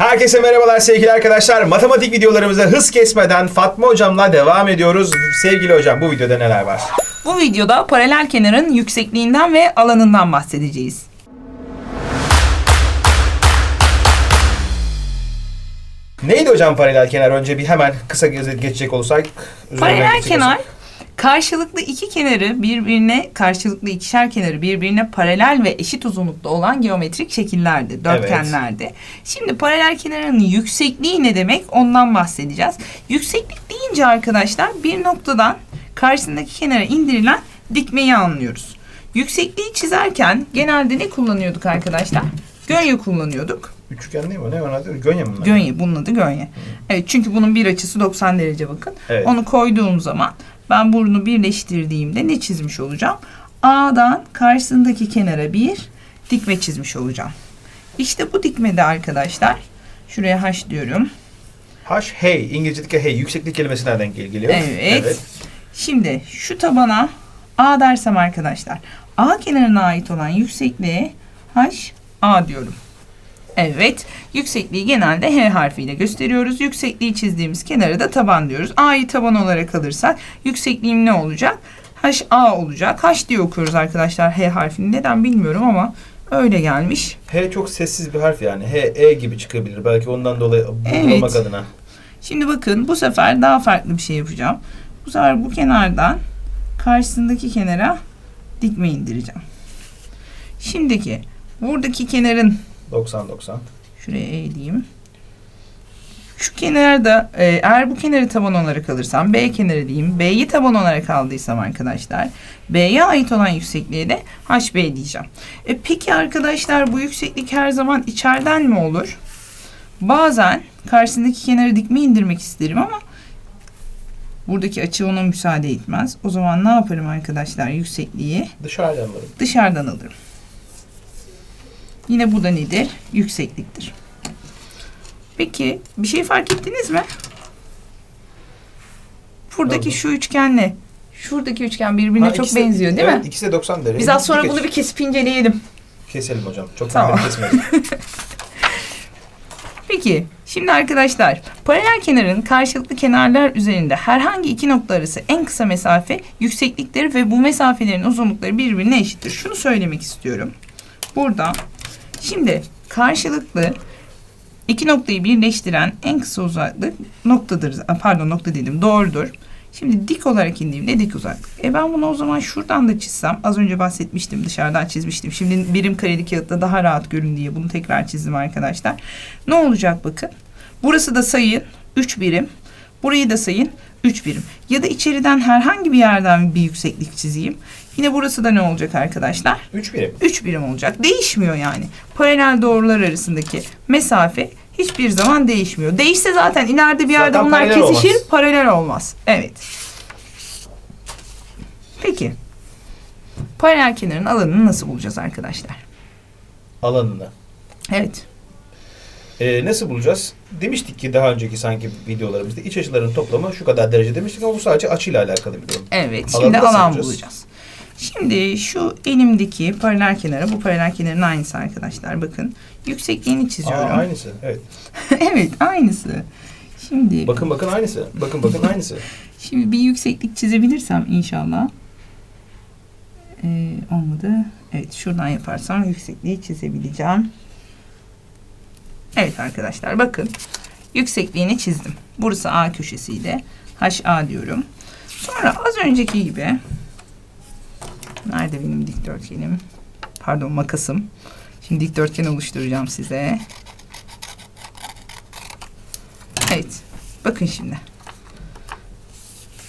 Herkese merhabalar sevgili arkadaşlar. Matematik videolarımıza hız kesmeden Fatma hocamla devam ediyoruz. Sevgili hocam bu videoda neler var? Bu videoda paralel kenarın yüksekliğinden ve alanından bahsedeceğiz. Neydi hocam paralel kenar? Önce bir hemen kısa geçecek olursak. üzerinden Paralel geçecek kenar olursak. Karşılıklı iki kenarı birbirine karşılıklı ikişer kenarı birbirine paralel ve eşit uzunlukta olan geometrik şekillerdi, dörtgenlerdi. Şimdi paralel kenarın yüksekliği ne demek ondan bahsedeceğiz. Yükseklik deyince arkadaşlar bir noktadan karşısındaki kenara indirilen dikmeyi anlıyoruz. Yüksekliği çizerken genelde ne kullanıyorduk arkadaşlar? Gönye kullanıyorduk. Üçgen değil mi? Ne adı? Gönye mi? Gönye, bunun adı gönye. Evet çünkü bunun bir açısı 90 derece bakın. Evet. Onu koyduğum zaman ben bunu birleştirdiğimde ne çizmiş olacağım? A'dan karşısındaki kenara bir dikme çizmiş olacağım. İşte bu dikmede arkadaşlar şuraya H diyorum. H, hey. İngilizce'deki hey. Yükseklik kelimesi nereden gel- geliyor? Evet. Şimdi şu tabana A dersem arkadaşlar A kenarına ait olan yüksekliğe H A diyorum. Evet. Yüksekliği genelde H harfiyle gösteriyoruz. Yüksekliği çizdiğimiz kenara da taban diyoruz. A'yı taban olarak alırsak yüksekliğim ne olacak? H A olacak. H diye okuyoruz arkadaşlar H harfini. Neden bilmiyorum ama öyle gelmiş. H çok sessiz bir harf yani. H, E gibi çıkabilir. Belki ondan dolayı bulmak Evet. adına. Şimdi bakın bu sefer daha farklı bir şey yapacağım. Bu sefer bu kenardan karşısındaki kenara dikme indireceğim. Şimdiki buradaki kenarın 90-90. şuraya E diyeyim. Şu kenarda e, eğer bu kenarı taban olarak alırsam B kenarı diyeyim. B'yi taban olarak aldıysam arkadaşlar B'ye ait olan yüksekliğe de HB diyeceğim. E, peki arkadaşlar bu yükseklik her zaman içeriden mi olur? Bazen karşısındaki kenarı dikme indirmek isterim ama buradaki açı ona müsaade etmez. O zaman ne yaparım arkadaşlar yüksekliği? Dışarıdan alırım. dışarıdan alırım. Yine bu da nedir? Yüksekliktir. Peki bir şey fark ettiniz mi? Buradaki Oldu. şu üçgenle şuradaki üçgen birbirine Ha, çok de- benziyor değil evet, mi? ikisi de 90 derece. Biz az sonra bunu bir kesip inceleyelim. Keselim hocam. Çok Tamam. kesmeyelim. Peki şimdi arkadaşlar paralel kenarın karşılıklı kenarlar üzerinde herhangi iki nokta arası en kısa mesafe yüksekliktir ve bu mesafelerin uzunlukları birbirine eşittir. Şunu söylemek istiyorum. Burada şimdi karşılıklı iki noktayı birleştiren en kısa uzaklık noktadır. Pardon nokta dedim doğrudur. Şimdi dik olarak indiğimde dik uzaklık. E ben bunu o zaman şuradan da çizsem. Az önce bahsetmiştim dışarıdan çizmiştim. Şimdi birim kareli kağıtta daha rahat görün diye bunu tekrar çizdim arkadaşlar. Ne olacak bakın. Burası da sayın 3 birim. Burayı da sayın 3 birim. Ya da içeriden herhangi bir yerden bir yükseklik çizeyim. Yine burası da ne olacak arkadaşlar? 3 birim. 3 birim olacak. Değişmiyor yani. Paralel doğrular arasındaki mesafe hiçbir zaman değişmiyor. Değişse zaten ileride bir yerde Zaten bunlar paralel kesişir, olmaz. paralel olmaz. Evet. Peki. Paralel kenarın alanını nasıl bulacağız arkadaşlar? Alanını. Evet. Ee, nasıl bulacağız? Demiştik ki daha önceki sanki videolarımızda iç açıların toplamı şu kadar derece demiştik ama bu sadece açıyla alakalı bir durum. Evet. Alanı Şimdi alan bulacağız? Şimdi şu elimdeki paralel kenara bu paralel kenarın aynısı arkadaşlar. Bakın. Yüksekliğini Aa, çiziyorum. aynısı. Evet. evet, aynısı. Şimdi Bakın bakın aynısı. Bakın bakın aynısı. Şimdi bir yükseklik çizebilirsem inşallah. Ee, olmadı. Evet şuradan yaparsam yüksekliği çizebileceğim. Evet arkadaşlar bakın. Yüksekliğini çizdim. Burası A köşesiydi. HA diyorum. Sonra az önceki gibi Nerede benim dikdörtgenim? Pardon makasım. Şimdi dikdörtgen oluşturacağım size. Evet. Bakın şimdi.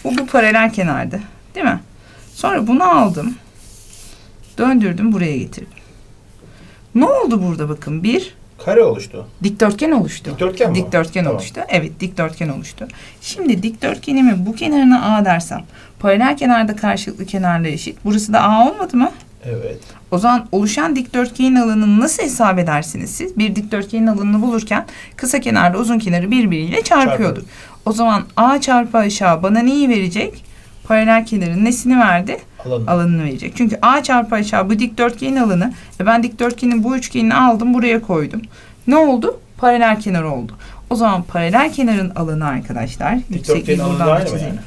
Bu bu paralel kenardı. Değil mi? Sonra bunu aldım. Döndürdüm buraya getirdim. Ne oldu burada bakın? Bir Kare oluştu. dikdörtgen oluştu. Dikdörtgen mi? Dikdörtgen Tamam. oluştu. Evet dikdörtgen oluştu. Şimdi dikdörtgenimin bu kenarına A dersem paralel kenarda karşılıklı kenarlar eşit. Burası da A olmadı mı? Evet. O zaman oluşan dikdörtgenin alanını nasıl hesap edersiniz siz? Bir dikdörtgenin alanını bulurken kısa kenarla uzun kenarı birbiriyle çarpıyorduk. O zaman A çarpı aşağı bana neyi verecek? Paralel kenarın nesini verdi? Alanı. Alanını verecek. Çünkü A çarpı aşağı bu dikdörtgenin alanı. E ben dikdörtgenin bu üçgenini aldım buraya koydum. Ne oldu? paralel kenar oldu. O zaman paralel kenarın alanı arkadaşlar. Dikdörtgenin alanı aynı mı yani?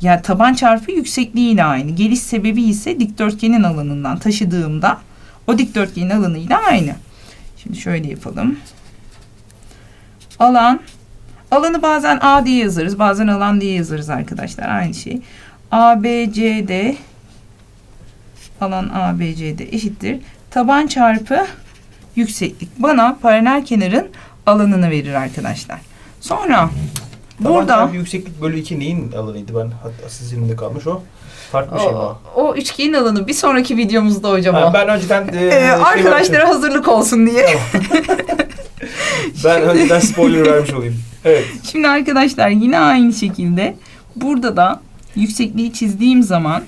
Ya taban çarpı yüksekliğiyle aynı. Geliş sebebi ise dikdörtgenin alanından taşıdığımda o dikdörtgenin alanıyla aynı. Şimdi şöyle yapalım. Alan alanı bazen A diye yazarız, bazen alan diye yazarız arkadaşlar. Aynı şey. ABCD alan ABCD eşittir. Taban çarpı yükseklik. Bana paralel kenarın alanını verir arkadaşlar. Sonra Taban burada çarpı yükseklik bölü 2 neyin alanıydı? Ben hatta siz elimde kalmış o. Farklı bir şey mi o? o, üçgenin alanı bir sonraki videomuzda hocam Ha, o. ben önceden e, Ee, şey arkadaşlara hazırlık olsun diye. ben önceden spoiler vermiş olayım. Evet. Şimdi arkadaşlar yine aynı şekilde burada da yüksekliği çizdiğim zaman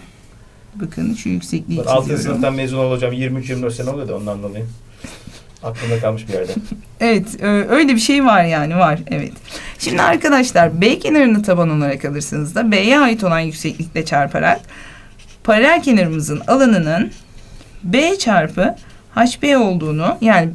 bakın şu yüksekliği Ben 6. çiziyorum. sınıftan mezun olacağım. 23-24 sene oluyor da ondan dolayı. Aklımda kalmış bir yerde. Evet öyle bir şey var yani var evet. Şimdi arkadaşlar B kenarını taban olarak alırsanız da B'ye ait olan yükseklikle çarparak paralel kenarımızın alanının B çarpı HB olduğunu yani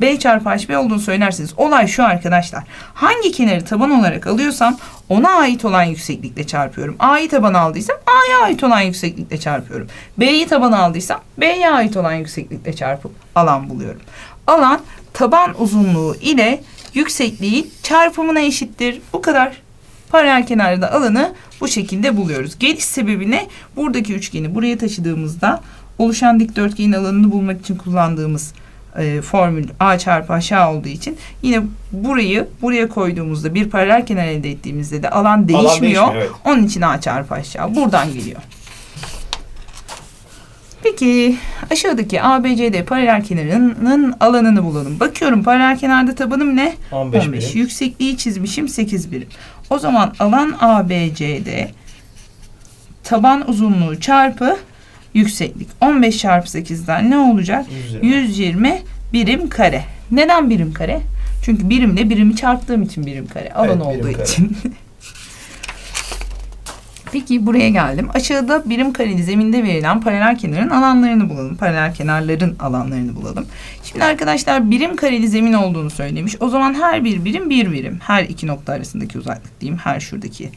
B çarpı HB olduğunu söylersiniz. Olay şu arkadaşlar. Hangi kenarı taban olarak alıyorsam ona ait olan yükseklikle çarpıyorum. A'yı taban aldıysam A'ya ait olan yükseklikle çarpıyorum. B'yi taban aldıysam B'ye ait olan yükseklikle çarpıp alan buluyorum. Alan taban uzunluğu ile yüksekliğin çarpımına eşittir. Bu kadar. Paralel kenarda alanı bu şekilde buluyoruz. Geliş sebebine buradaki üçgeni buraya taşıdığımızda oluşan dikdörtgenin alanını bulmak için kullandığımız e, formül a çarpı aşağı olduğu için yine burayı buraya koyduğumuzda bir paralel kenar elde ettiğimizde de alan değişmiyor. Alan değişmiyor, evet. Onun için a çarpı aşağı buradan geliyor. Peki aşağıdaki ABCD paralel kenarının alanını bulalım. Bakıyorum paralel kenarda tabanım ne? 15, 15. birim. Yüksekliği çizmişim 8 birim. O zaman alan ABCD taban uzunluğu çarpı yükseklik. 15 çarpı 8'den ne olacak? 120. 120 birim kare. Neden birim kare? Çünkü birimle birimi çarptığım için birim kare. Alan Evet, olduğu kare. için. Peki buraya geldim. Aşağıda birim kareli zeminde verilen paralel kenarın alanlarını bulalım. Paralel kenarların alanlarını bulalım. Şimdi arkadaşlar birim kareli zemin olduğunu söylemiş. O zaman her bir birim bir birim. Her iki nokta arasındaki uzaklık diyeyim. Her şuradaki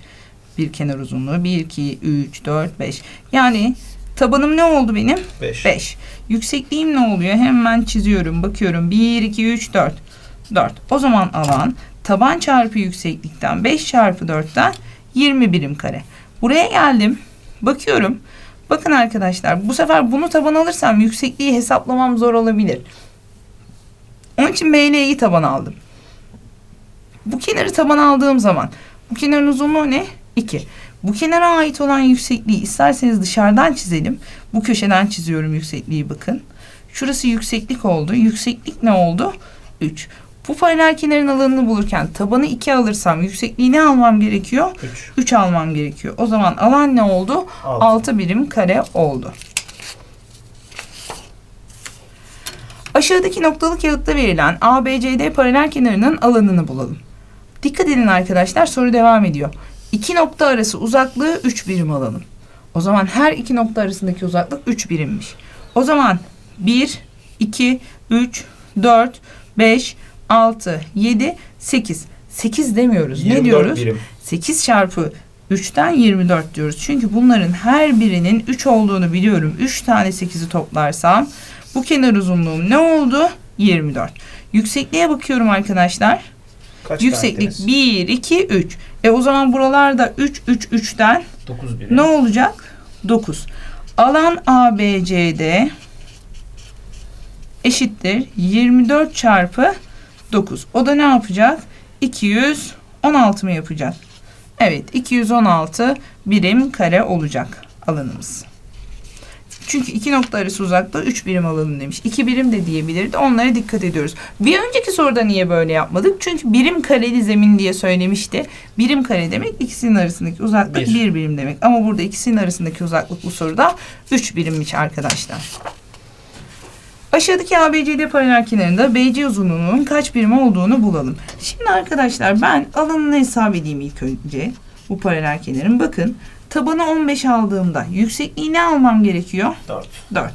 bir kenar uzunluğu. 1, 2, 3, 4, 5. Yani tabanım ne oldu benim? 5. 5. Yüksekliğim ne oluyor? Hemen çiziyorum. Bakıyorum. 1, 2, 3, 4. 4. O zaman alan taban çarpı yükseklikten 5 çarpı 4'ten 20 birim kare. Buraya geldim. Bakıyorum. Bakın arkadaşlar bu sefer bunu taban alırsam yüksekliği hesaplamam zor olabilir. Onun için BL'yi taban aldım. Bu kenarı taban aldığım zaman bu kenarın uzunluğu ne? 2. Bu kenara ait olan yüksekliği isterseniz dışarıdan çizelim. Bu köşeden çiziyorum yüksekliği bakın. Şurası yükseklik oldu. Yükseklik ne oldu? 3. Bu paralel kenarın alanını bulurken tabanı 2 alırsam yüksekliği ne almam gerekiyor? 3. 3 almam gerekiyor. O zaman alan ne oldu? 6. 6 birim kare oldu. Aşağıdaki noktalı kağıtta verilen ABCD paralel kenarının alanını bulalım. Dikkat edin arkadaşlar soru devam ediyor. İki nokta arası uzaklığı 3 birim alalım. O zaman her iki nokta arasındaki uzaklık 3 birimmiş. O zaman 1, 2, 3, 4, 5, 6, 7, 8. 8 demiyoruz. Ne 24 diyoruz? birim. 8 çarpı 3'ten 24 diyoruz. Çünkü bunların her birinin 3 olduğunu biliyorum. 3 tane 8'i toplarsam bu kenar uzunluğum ne oldu? 24. Yüksekliğe bakıyorum arkadaşlar. Kaç Yükseklik tane 1, 2, 3. E o zaman buralarda 3, 3, 3'ten 9 birim. ne olacak? 9. Alan ABCD eşittir 24 çarpı 9. O da ne yapacak? 216 mı yapacak? Evet 216 birim kare olacak alanımız. Çünkü iki nokta arası uzaklığı 3 birim alalım demiş. 2 birim de diyebilirdi. Onlara dikkat ediyoruz. Bir önceki soruda niye böyle yapmadık? Çünkü birim kareli zemin diye söylemişti. Birim kare demek ikisinin arasındaki uzaklık Bir. 1 birim demek. Ama burada ikisinin arasındaki uzaklık bu soruda 3 birimmiş arkadaşlar. Aşağıdaki ABCD paralel kenarında BC uzunluğunun kaç birim olduğunu bulalım. Şimdi arkadaşlar ben alanını hesap edeyim ilk önce. Bu paralel kenarın. Bakın tabanı 15 aldığımda yüksekliği ne almam gerekiyor? 4. 4.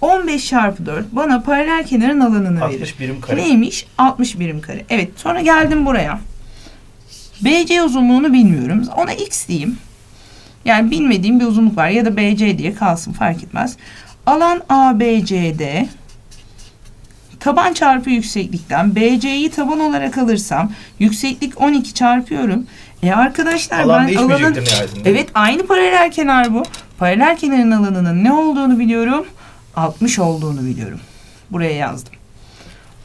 15 çarpı 4 bana paralel kenarın alanını verir. 60 birim kare. Neymiş? 60 birim kare. Evet sonra geldim buraya. BC uzunluğunu bilmiyorum. Ona x diyeyim. Yani bilmediğim bir uzunluk var ya da BC diye kalsın fark etmez. Alan ABCD taban çarpı yükseklikten BC'yi taban olarak alırsam yükseklik 12 çarpıyorum. E arkadaşlar Alan ben alanın değişmeyecektir nihayetinde. Evet aynı paralel kenar bu. Paralel kenarın alanının ne olduğunu biliyorum. 60 olduğunu biliyorum. Buraya yazdım.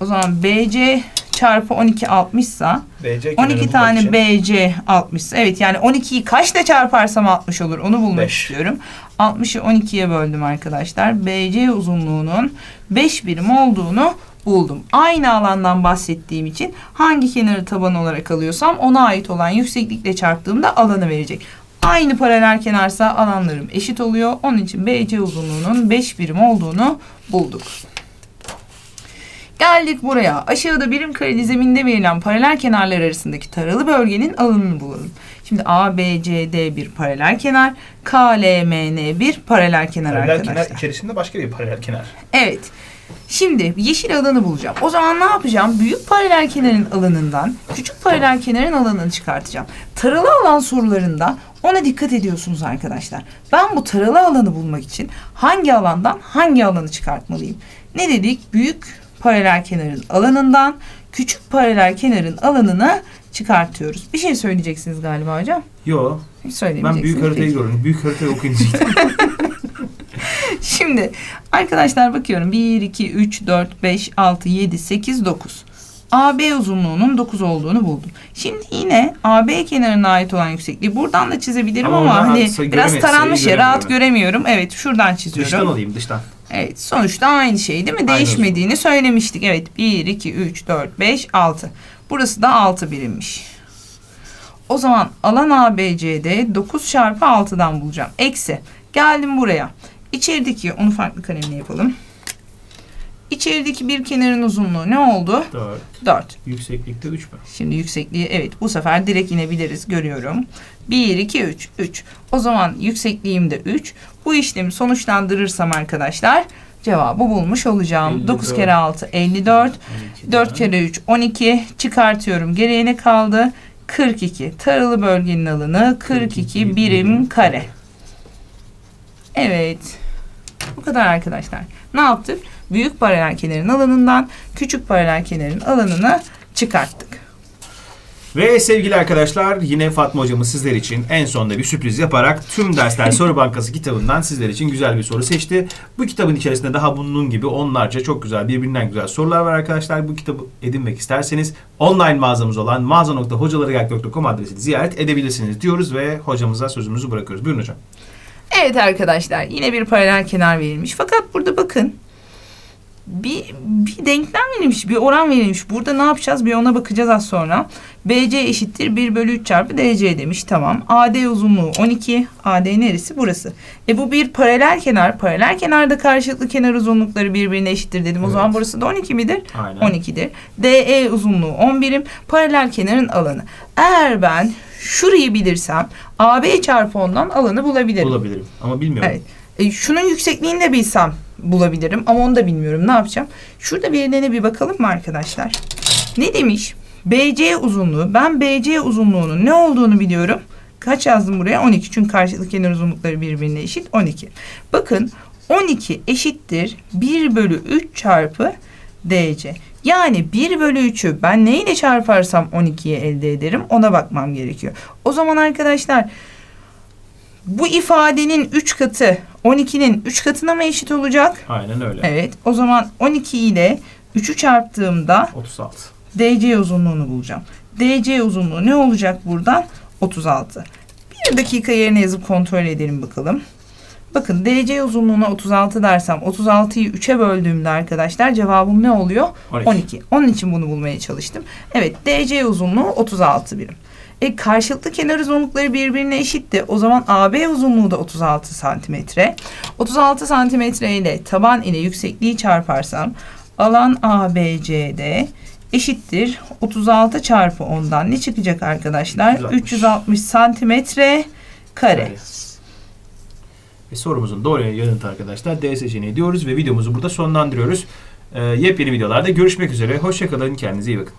O zaman BC çarpı 12 60 sa BC kenarını 12 bulmak tane için BC 60 ise evet yani 12'yi kaçla çarparsam 60 olur onu bulmak Beş. istiyorum. 60'ı 12'ye böldüm arkadaşlar. BC uzunluğunun 5 birim olduğunu buldum. Aynı alandan bahsettiğim için hangi kenarı taban olarak alıyorsam ona ait olan yükseklikle çarptığımda alanı verecek. Aynı paralel kenarsa alanlarım eşit oluyor. Onun için BC uzunluğunun 5 birim olduğunu bulduk. Geldik buraya. Aşağıda birim kare diziminde verilen paralel kenarlar arasındaki taralı bölgenin alanını bulalım. Şimdi ABCD bir paralel kenar, KLMN bir paralel kenar paralel arkadaşlar. kenar içerisinde başka bir paralel kenar. Evet. Şimdi yeşil alanı bulacağım. O zaman ne yapacağım? Büyük paralel kenarın alanından küçük paralel kenarın alanını çıkartacağım. Taralı alan sorularında ona dikkat ediyorsunuz arkadaşlar. Ben bu taralı alanı bulmak için hangi alandan hangi alanı çıkartmalıyım? Ne dedik? Büyük paralel kenarın alanından küçük paralel kenarın alanını çıkartıyoruz. Bir şey söyleyeceksiniz galiba hocam. Yo Hiç ben büyük haritayı Peki. gördüm. Büyük haritayı okuyun diyecektim. Şimdi arkadaşlar bakıyorum 1, 2, 3, 4, 5, 6, 7, 8, 9. AB uzunluğunun 9 olduğunu buldum. Şimdi yine AB kenarına ait olan yüksekliği buradan da çizebilirim Ama ama, hani biraz taranmış ya rahat göremiyorum. Evet şuradan çiziyorum. dıştan alayım dıştan. Evet sonuçta aynı şey değil mi? Aynı Değişmediğini söylemiştik. Evet 1, 2, 3, 4, 5, 6. Burası da 6 birimmiş. O zaman alan ABC'de 9 çarpı 6'dan bulacağım. Eksi. Geldim buraya. İçerideki onu farklı kalemle yapalım. İçerideki bir kenarın uzunluğu ne oldu? 4. 4. Yükseklikte 3 mü? Şimdi yüksekliği evet bu sefer direkt inebiliriz görüyorum. 1, 2, 3. 3. O zaman yüksekliğim de 3. Bu işlemi sonuçlandırırsam arkadaşlar cevabı bulmuş olacağım. 54. 9 kere 6 54. 4 kere 3 12. Çıkartıyorum. Geriye ne kaldı? 42. Taralı bölgenin alanı 42 42 birim kare. Evet. Bu kadar arkadaşlar. Ne yaptık? Büyük paralel kenarın alanından küçük paralel kenarın alanını çıkarttık. Ve sevgili arkadaşlar yine Fatma hocamız sizler için en sonunda bir sürpriz yaparak tüm dersler soru bankası kitabından sizler için güzel bir soru seçti. Bu kitabın içerisinde daha bunun gibi onlarca çok güzel birbirinden güzel sorular var arkadaşlar. Bu kitabı edinmek isterseniz online mağazamız olan mağaza.hocalarıgelk.com adresini ziyaret edebilirsiniz diyoruz ve hocamıza sözümüzü bırakıyoruz. Buyurun hocam. Evet arkadaşlar yine bir paralel kenar verilmiş. Fakat burada bakın bir, bir denklem verilmiş, bir oran verilmiş. Burada ne yapacağız? Bir ona bakacağız az sonra. BC eşittir 1 bölü 3 çarpı DC demiş. Tamam. AD uzunluğu 12. AD neresi? Burası. E bu bir paralel kenar. Paralel kenarda karşılıklı kenar uzunlukları birbirine eşittir dedim. O Evet. zaman burası da 12 midir? Aynen. 12'dir. DE uzunluğu 10 birim. Paralel kenarın alanı. Eğer ben şurayı bilirsem AB çarpı 10'dan alanı bulabilirim. Bulabilirim ama bilmiyorum. Evet. E, şunun yüksekliğini de bilsem bulabilirim ama onu da bilmiyorum. Ne yapacağım? Şurada verilerine bir bakalım mı arkadaşlar? Ne demiş? BC uzunluğu. Ben BC uzunluğunun ne olduğunu biliyorum. Kaç yazdım buraya? 12. Çünkü karşılıklı kenar uzunlukları birbirine eşit. 12. Bakın 12 eşittir 1 bölü 3 çarpı DC. Yani 1 bölü 3'ü ben neyle çarparsam 12'ye elde ederim ona bakmam gerekiyor. O zaman arkadaşlar bu ifadenin 3 katı 12'nin 3 katına mı eşit olacak? Aynen öyle. Evet. O zaman 12 ile 3'ü çarptığımda 36. DC uzunluğunu bulacağım. DC uzunluğu ne olacak buradan? 36. Bir dakika yerine yazıp kontrol edelim bakalım. Bakın DC uzunluğuna 36 dersem 36'yı 3'e böldüğümde arkadaşlar cevabım ne oluyor? 12. 12. Onun için bunu bulmaya çalıştım. Evet DC uzunluğu 36 birim. E karşılıklı kenar uzunlukları birbirine eşitti. O zaman AB uzunluğu da 36 santimetre. 36 santimetre ile taban ile yüksekliği çarparsam alan ABCD eşittir 36 çarpı 10'dan ne çıkacak arkadaşlar? 360. 360 santimetre kare. Ve sorumuzun doğru yanıtı arkadaşlar D seçeneği diyoruz ve videomuzu burada sonlandırıyoruz. Ee, yepyeni videolarda görüşmek üzere. Hoşçakalın. Kendinize iyi bakın.